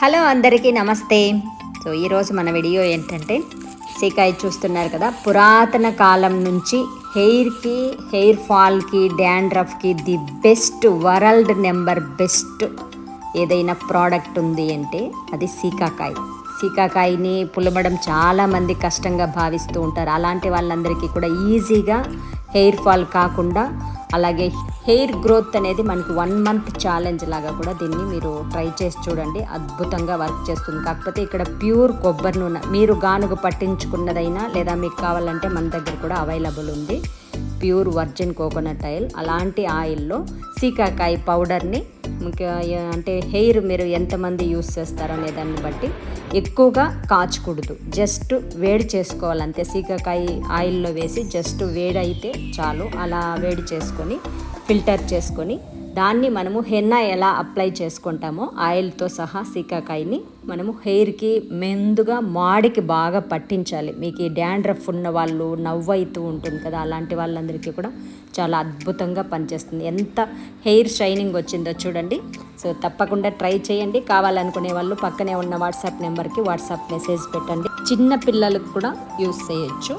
Hello అందరికీ నమస్తే. So ఈరోజు మన వీడియో ఏంటంటే సీకాయ చూస్తున్నారు కదా పురాతన కాలం నుంచి హెయిర్కి హెయిర్ ఫాల్కి డాండ్రఫ్కి the best world number best ఏదైనా ప్రోడక్ట్ ఉంది అంటే అది సీకాకాయ. సీకాకాయని పులమడం చాలామంది కష్టంగా భావిస్తూ ఉంటారు. అలాంటి వాళ్ళందరికీ కూడా ఈజీగా హెయిర్ ఫాల్ కాకుండా అలాగే హెయిర్ గ్రోత్ అనేది మనకి వన్ మంత్ ఛాలెంజ్ లాగా కూడా దీన్ని మీరు ట్రై చేసి చూడండి. అద్భుతంగా వర్క్ చేస్తుంది. కాకపోతే ఇక్కడ ప్యూర్ కొబ్బరి నూనె మీరు గానుగ పట్టించుకున్నదైనా లేదా మీకు కావాలంటే మన దగ్గర కూడా అవైలబుల్ ఉంది. Pure virgin coconut oil. అలాంటి ఆయిల్లో సీకాకాయ పౌడర్ని అంటే హెయిర్ మీరు ఎంతమంది యూస్ చేస్తారనే దాన్ని బట్టి ఎక్కువగా కాచకూడదు. జస్ట్ వేడి చేసుకోవాలంతే. సీకాకాయ ఆయిల్లో వేసి జస్ట్ వేడి అయితే చాలు. అలా వేడి చేసుకొని ఫిల్టర్ చేసుకొని దాన్ని మనము హెన్నా ఎలా అప్లై చేసుకుంటామో ఆయిల్తో సహా సీకాకాయని మనము హెయిర్కి మెందుగా మాడికి బాగా పట్టించాలి. మీకు ఈ డాండ్రఫ్ ఉన్న వాళ్ళు నవ్వు అవుతూ ఉంటుంది కదా అలాంటి వాళ్ళందరికీ కూడా చాలా అద్భుతంగా పనిచేస్తుంది. ఎంత హెయిర్ షైనింగ్ వచ్చిందో చూడండి. సో తప్పకుండా ట్రై చేయండి. కావాలనుకునే వాళ్ళు పక్కనే ఉన్న వాట్సాప్ నెంబర్కి వాట్సాప్ మెసేజ్ పెట్టండి. చిన్న పిల్లలకు కూడా యూస్ చేయొచ్చు.